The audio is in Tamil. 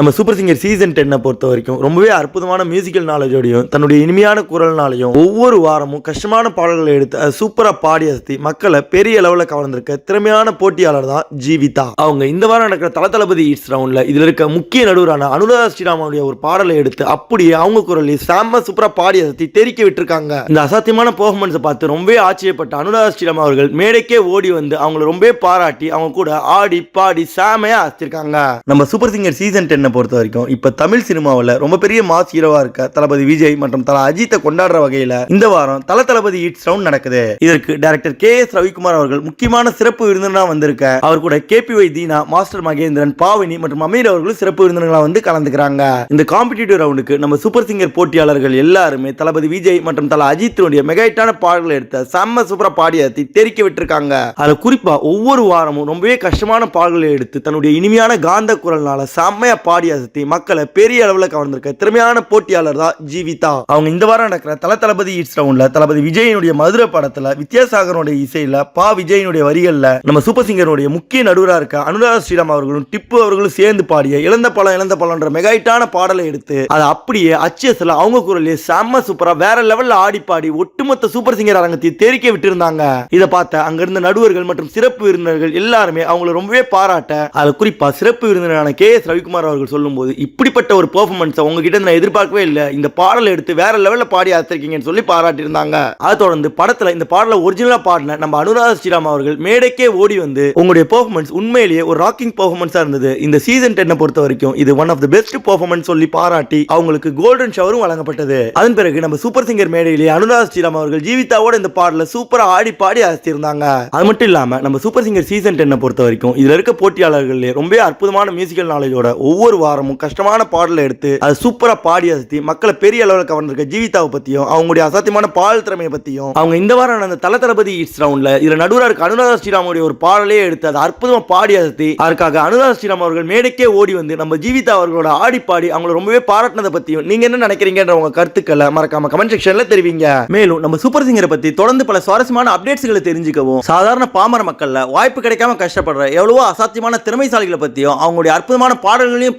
நம்ம சூப்பர் சிங்கர் சீசன் டென்னை பொறுத்த வரைக்கும் ரொம்பவே அற்புதமான மியூசிக்கல் நாலேஜோடையும் தன்னுடைய இனிமையான குரல்னாலையும் ஒவ்வொரு வாரமும் கஷ்டமான பாடல்களை எடுத்து அதை சூப்பராக பாடி அசத்தி மக்களை பெரிய அளவில் கவர்ந்திருக்க திறமையான போட்டியாளர் தான் ஜீவிதா. அவங்க இந்த வாரம் நடக்கிற தல தளபதி ஈட்ஸ் ரவுண்டில் இதில் இருக்க முக்கிய நடுவரான அனுராதா ஸ்ரீராமனுடைய ஒரு பாடலை எடுத்து அப்படியே அவங்க குரலில் செம்ம சூப்பராக பாடி அசத்தி தெரிக்க விட்டுருக்காங்க. இந்த அசாத்தியமான பெர்ஃபார்மன்ஸை பார்த்து ரொம்பவே ஆச்சரியப்பட்ட அனுராதா ஸ்ரீராம் அவர்கள் மேடைக்கே ஓடி வந்து அவங்கள ரொம்பவே பாராட்டி அவங்க கூட ஆடி பாடி செமையா அசத்திருக்காங்க. நம்ம சூப்பர் சிங்கர் சீசன் டென்னை பொறுத்த வரைக்கும் இப்போ தமிழ் சினிமாவில் ரொம்ப பெரிய மாஸ் ஹீரோவாக இருக்க தளபதி விஜய் மற்றும் தல அஜித்தை கொண்டாடுற வகையில இந்த வாரம் தல தளபதி ஈட்ஸ் ரவுண்ட் நடக்குது. இதற்கு டைரக்டர் கே எஸ் ரவிக்குமார் அவர்கள் முக்கியமான சிறப்பு விருந்தினா வந்திருக்க. அவர் கூட K P Y Dheena master Mahendran Pavani மற்றும் அமீர் அவர்களும் சிறப்பு விருந்தினர்களாக வந்து கலந்துக்கிறாங்க. இந்த காம்படிட்டிவ் ரவுண்டுக்கு நம்ம சூப்பர் சிங்கர் போட்டியாளர்கள் எல்லாருமே தளபதி விஜய் மற்றும் தல அஜித்தினுடைய மெகாயிட்டான பாடல்களை எடுத்த செம்ம சூப்பரா பாடி தெரிக்க விட்டுருக்காங்க. அதில் குறிப்பா ஒவ்வொரு வாரமும் ரொம்பவே கஷ்டமான பாடல்களை எடுத்து தன்னுடைய இனிமையான காந்த குரல்னால செம்மையாக பாடி அசத்தி மக்களை பெரிய அளவில் கவர்ந்திருக்க. திறமையான போட்டியாளர் தான் ஜீவிதா அவங்க இந்த வாரம் நடக்கிற தல தளபதி ஈட்ஸ் ரவுண்ட்ல தளபதி விஜயனுடைய மதுரை படத்துல வித்யாசாகரனுடைய இசையில பா விஜயனுடைய வரிகள்ல நம்ம சூப்பர் சிங்கருடைய முக்கிய நடுவரா இருக்க அனுராதா ஸ்ரீராம் அவர்களும் டிப்பு அவர்களும் சேர்ந்து பாடிய இழந்த பழம் இழந்த பழம்ன்ற மெகாயிட்டான பாடலை எடுத்து அதை அப்படியே அச்சியஸ்ல அவங்க குரலே செம்ம சூப்பரா வேற லெவல்ல ஆடி பாடி ஒட்டுமொத்த சூப்பர் சிங்கர் அரங்கத்தை தெரிக்க விட்டிருந்தாங்க. இதை பார்த்த அங்க இருந்த நடுவர்கள் மற்றும் சிறப்பு விருந்தினர்கள் எல்லாருமே அவங்கள ரொம்பவே பாராட்ட அதுல குறிப்பா சிறப்பு விருந்தினரான கே எஸ் ரவிக்குமார் அவர்கள் சொல்லும்போது இப்படிப்பட்ட ஒரு பெர்ஃபார்மன்ஸை உங்ககிட்ட நான் எதிர்பார்க்கவே இல்லை. இந்த பாடலை எடுத்து வேற லெவலில் பாடி ஆத்திருக்கீங்கன்னு சொல்லி பாராட்டியிருந்தாங்க. அதை தொடர்ந்து படத்துல இந்த பாடலை ஒரிஜினலா பாடின நம்ம அனுராதா ஸ்ரீராம் அவர்கள் மேடைக்கே ஓடி வந்து உங்களுடைய பெர்ஃபார்மன்ஸ் உண்மையிலேயே ஒரு ராக்கிங் பெர்ஃபார்மன்ஸாக இருந்தது. இந்த சீசன் டென்னை பொறுத்த வரைக்கும் இது one of the best performance சொல்லி பாராட்டி அவங்களுக்கு கோல்டன் ஷவரும் வழங்கப்பட்டது. அதன் பிறகு நம்ம சூப்பர் சிங்கர் மேடையிலேயே அனுராதா ஸ்ரீராம் அவர்கள் ஜீவிதாவோட இந்த பாடலை சூப்பராக ஆடி பாடி அசத்திருந்தாங்க அது மட்டும் இல்லாம நம்ம சூப்பர் சிங்கர் சீசன் டென்னை பொறுத்த வரைக்கும் இதில் இருக்க போட்டியாளர்களே ரொம்ப அற்புதமான மியூசிக்கல் நாலேஜோட ஒவ்வொரு வாரமும் கஷ்டமான பாடலை எடுத்து அதை சூப்பரா பாடி அசத்தி மக்களை பெரிய அளவில் கவர்ந்திருக்க ஜீவிதாவை பற்றியும் அவங்களுடைய அசாத்தியமான பாடல் திறமையை பற்றியும் அவங்க இந்த வாரம் அந்த தல தளபதி இட்ஸ் ரவுண்டில் இதில் நடுவராக இருக்க அனுராதா ஸ்ரீராமுடைய ஒரு பாடலே எடுத்து அதை அற்புதமா பாடி அசத்தி அதற்காக அனுராதா ஸ்ரீராம் அவர்கள் மேடைக்கே ஓடி வந்து நம்ம ஜீவிதா அவர்களோட ஆடி பாடி அவங்களை ரொம்பவே பாராட்டினதை பற்றியும் நீங்கள் என்ன நினைக்கிறீங்கன்ற உங்க கருத்துக்களை மறக்காம கமெண்ட் செக்ஷனில் தெரிவிங்க. மேலும் நம்ம சூப்பர் சிங்கரை பற்றி தொடர்ந்து பல சுவாரஸ்யமான அப்டேட்ஸ்களை தெரிஞ்சுக்கவும் சாதாரண பாமர மக்களில் வாய்ப்பு கிடைக்காம கஷ்டப்படுற எவ்வளவோ அசாத்தியமான திறமைசாலிகளை பற்றியும் அவங்களுடைய அற்புதமான பாடல்களையும்